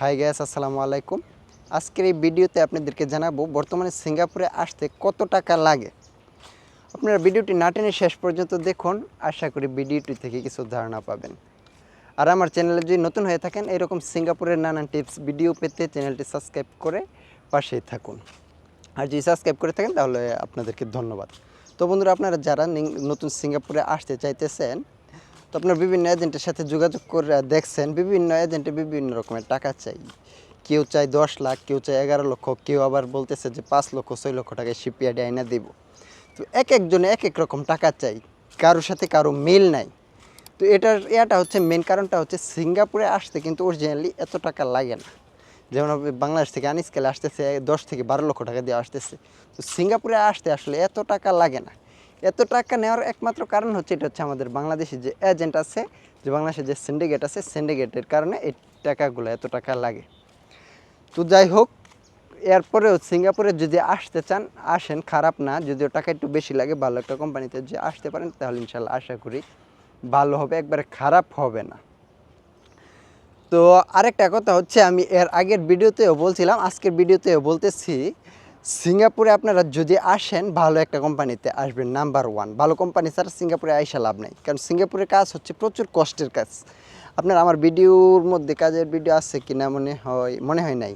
High gas আসসালামু আলাইকুম। আজকের এই ভিডিওতে আপনাদেরকে জানাব, বর্তমানে সিঙ্গাপুরে আসতে কত টাকা লাগে? আপনারা ভিডিওটি না টেনে শেষ পর্যন্ত দেখুন, আশা করি ভিডিওটি থেকে কিছু ধারণা পাবেন। আর আমার চ্যানেলে যদি নতুন হয়ে থাকেন, এরকম সিঙ্গাপুরের নানান টিপস, ভিডিও পেতে চ্যানেলটি সাবস্ক্রাইব করে পাশেই থাকুন। আর যদি সাবস্ক্রাইব করে থাকেন, তাহলে আপনাদেরকে ধন্যবাদ। তো বন্ধুরা, আপনারা যারা নতুন সিঙ্গাপুরে আসতে চাইতেছেন তো আপনার বিভিন্ন এজেন্টের সাথে যোগাযোগ করে দেখছেন, বিভিন্ন এজেন্টে বিভিন্ন রকমের টাকা চাই। কেউ চাই দশ লাখ, কেউ চাই এগারো লক্ষ, কেউ আবার বলতেছে যে পাঁচ লক্ষ, ছয় লক্ষ টাকায় শিপিয়ার্ডে আইনা দিব। তো এক একজনে এক এক রকম টাকা চাই কারোর সাথে কারও মিল নাই। তো এটার এটা হচ্ছে মেন কারণটা হচ্ছে সিঙ্গাপুরে আসতে কিন্তু অরিজিনালি এত টাকা লাগে না। যেমন বাংলাদেশ থেকে আনিসকেলে আসতেছে, দশ থেকে বারো লক্ষ টাকা দিয়ে আসতেছে। তো সিঙ্গাপুরে আসতে আসলে এত টাকা লাগে না। এত টাকা নেওয়ার একমাত্র কারণ হচ্ছে, এটা হচ্ছে আমাদের বাংলাদেশি যে এজেন্ট আছে, যে বাংলাদেশের যে সিন্ডিকেট আছে সিন্ডিকেটের কারণে এই টাকাগুলো এত টাকা লাগে। তো যাই হোক, এরপরেও সিঙ্গাপুরে যদি আসতে চান, আসেন, খারাপ না, যদিও টাকা একটু বেশি লাগে, ভালো একটা কোম্পানিতে যে আসতে পারেন, তাহলে ইনশাল্লাহ আশা করি ভালো হবে, একবারে খারাপ হবে না। তো আরেকটা কথা হচ্ছে, আমি এর আগের ভিডিওতেও বলছিলাম, আজকের ভিডিওতেও বলতেছি সিঙ্গাপুরে আপনারা যদি আসেন, ভালো একটা কোম্পানিতে আসবেন, নাম্বার ওয়ান। ভালো কোম্পানি ছাড়া সিঙ্গাপুরে আইসা লাভ নাই। কারণ সিঙ্গাপুরের কাজ হচ্ছে প্রচুর কষ্টের কাজ। আপনার আমার ভিডিওর মধ্যে কাজের ভিডিও আছে কিনা মনে হয় মনে হয় নাই।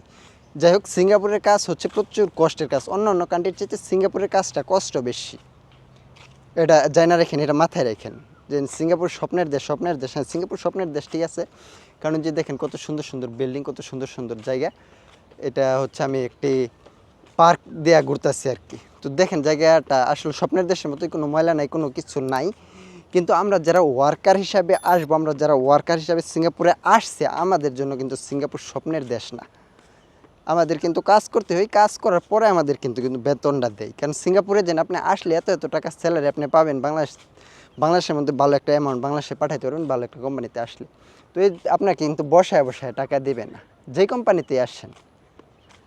যাই হোক, সিঙ্গাপুরের কাজ হচ্ছে প্রচুর কষ্টের কাজ। অন্য অন্য কান্ট্রির চাইতে সিঙ্গাপুরের কাজটা কষ্ট বেশি। এটা জানা রেখেন, এটা মাথায় রেখেন। যে সিঙ্গাপুর স্বপ্নের দেশ স্বপ্নের দেশ। হ্যাঁ সিঙ্গাপুর স্বপ্নের দেশ ঠিক আছে। কারণ যে দেখেন কত সুন্দর সুন্দর বিল্ডিং কত সুন্দর সুন্দর জায়গা। এটা হচ্ছে আমি একটি পার্ক দেয়া ঘুরতেছি আর কি। তো দেখেন জায়গাটা আসলে স্বপ্নের দেশের মতোই, কোনো ময়লা নাই, কোনো কিছু নাই। কিন্তু আমরা যারা ওয়ার্কার হিসাবে আসব, আমরা যারা ওয়ার্কার হিসাবে সিঙ্গাপুরে আসছে, আমাদের জন্য কিন্তু সিঙ্গাপুর স্বপ্নের দেশ না। আমাদের কিন্তু কাজ করতে হয়, কাজ করার পরে আমাদের কিন্তু কিন্তু বেতনটা দেয়। কারণ সিঙ্গাপুরে যেন আপনি আসলে এত এত টাকা স্যালারি আপনি পাবেন, বাংলাদেশ, বাংলাদেশের মধ্যে ভালো একটা অ্যামাউন্ট বাংলাদেশে পাঠাইতে পারবেন, ভালো একটা কোম্পানিতে আসলে। তো এই আপনাকে কিন্তু বসায় বসায় টাকা দেবে না। যে কোম্পানিতে আসছেন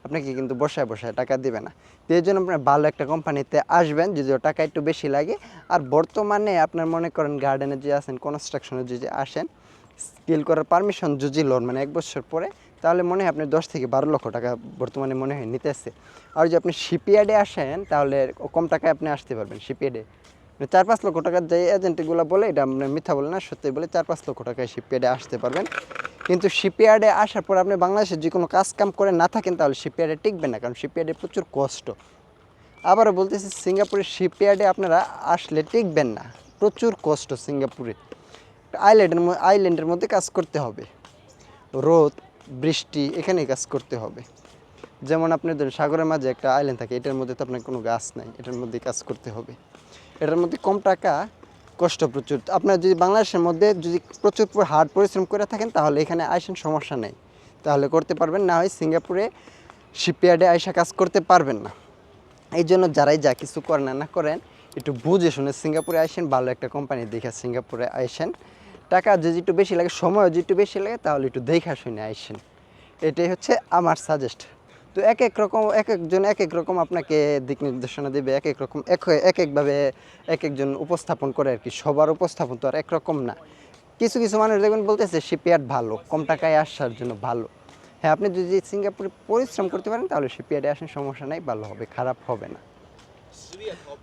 আপনাকে কিন্তু বসায় বসায় টাকা দেবে না। তো এই জন্য আপনার ভালো একটা কোম্পানিতে আসবেন, যদিও টাকা একটু বেশি লাগে। আর বর্তমানে আপনার মনে করেন গার্ডেনে যে আসেন কনস্ট্রাকশনে যদি আসেন স্কিল করার পারমিশন যদি লোন মানে এক বছর পরে, তাহলে মনে হয় আপনি দশ থেকে বারো লক্ষ টাকা বর্তমানে মনে হয় নিতেছে। আর যদি আপনি শিপিয়ার্ডে আসেন, তাহলে কম টাকায় আপনি আসতে পারবেন শিপিয়ার্ডে চার পাঁচ লক্ষ টাকার যে এজেন্টগুলো বলে, এটা আপনার মিথ্যা বলে না, সত্যি বলে চার পাঁচ লক্ষ টাকায় শিপিয়ার্ডে আসতে পারবেন। কিন্তু শিপিয়ার্ডে আসার পর আপনি বাংলাদেশে যে কোনো কাজ কাম করে না থাকেন, তাহলে শিপিয়ার্ডে টিকবেন না, কারণ শিপিয়ার্ডে প্রচুর কষ্ট। আবারও বলতেছি, সিঙ্গাপুরের শিপইয়ার্ডে আপনারা আসলে টিকবেন না, প্রচুর কষ্ট সিঙ্গাপুরে। আইল্যান্ডের আইল্যান্ডের মধ্যে কাজ করতে হবে। রোদ, বৃষ্টি, এখানেই কাজ করতে হবে। যেমন আপনি ধরুন, সাগরের মাঝে একটা আইল্যান্ড থাকে, এটার মধ্যে তো আপনার কোনো গাছ নাই, এটার মধ্যে কাজ করতে হবে। এটার মধ্যে কম টাকা কষ্ট প্রচুর। আপনার যদি বাংলাদেশের মধ্যে যদি প্রচুর হার্ড পরিশ্রম করে থাকেন, তাহলে এখানে আইসেন সমস্যা নেই। তাহলে করতে পারবেন, না হয় সিঙ্গাপুরে শিপইয়ার্ডে আইসা কাজ করতে পারবেন না। এই জন্য যারাই যা কিছু করেন না করেন, একটু বুঝে শুনে সিঙ্গাপুরে আসেন ভালো একটা কোম্পানি দেখে সিঙ্গাপুরে আসেন টাকা যদি একটু বেশি লাগে, সময়ও যদি একটু বেশি লাগে, তাহলে একটু দেখা শুনে আসেন এটাই হচ্ছে আমার সাজেস্ট তো এক এক রকম, এক একজন এক এক রকম আপনাকে দিক নির্দেশনা দেবে, এক এক রকম, এক এক একভাবে এক একজন উপস্থাপন করে আর কি। সবার উপস্থাপন তো আর একরকম না। কিছু কিছু মানুষ দেখবেন বলতেছে শিপইয়ার্ড ভালো, কম টাকায় আসার জন্য ভালো। হ্যাঁ আপনি যদি সিঙ্গাপুরে পরিশ্রম করতে পারেন, তাহলে শিপইয়ার্ডে আসেন সমস্যা নাই, ভালো হবে, খারাপ হবে না।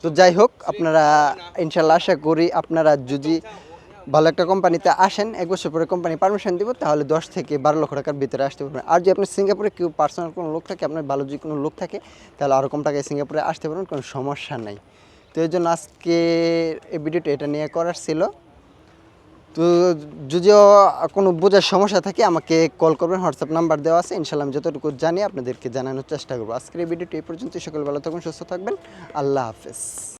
তো যাই হোক, আপনারা, ইনশাল্লাহ আশা করি আপনারা যদি ভালো একটা কোম্পানিতে আসেন, এক বছর পরে কোম্পানি পারমিশন দিব, তাহলে দশ থেকে বারো লক্ষ টাকার ভিতরে আসতে পারবেন। আর যদি আপনার সিঙ্গাপুরে কেউ পার্সোনাল কোনো লোক থাকে, আপনার ভালো যদি কোনো লোক থাকে, তাহলে আরও কম টাকায় সিঙ্গাপুরে আসতে পারবেন, কোনো সমস্যা নাই। তো এই জন্য আজকে এই ভিডিওটা এটা নিয়ে করার ছিল। তো যদিও কোনো বোঝার সমস্যা থাকে, আমাকে কল করবেন হোয়াটসঅ্যাপ নাম্বার দেওয়া আছে ইনশাল্লাহ আমি যতটুকু জানি আপনাদেরকে জানানোর চেষ্টা করব। আজকের এই ভিডিওটি এই পর্যন্ত সকল ভালো থাকবেন, সুস্থ থাকবেন, আল্লাহ হাফেজ।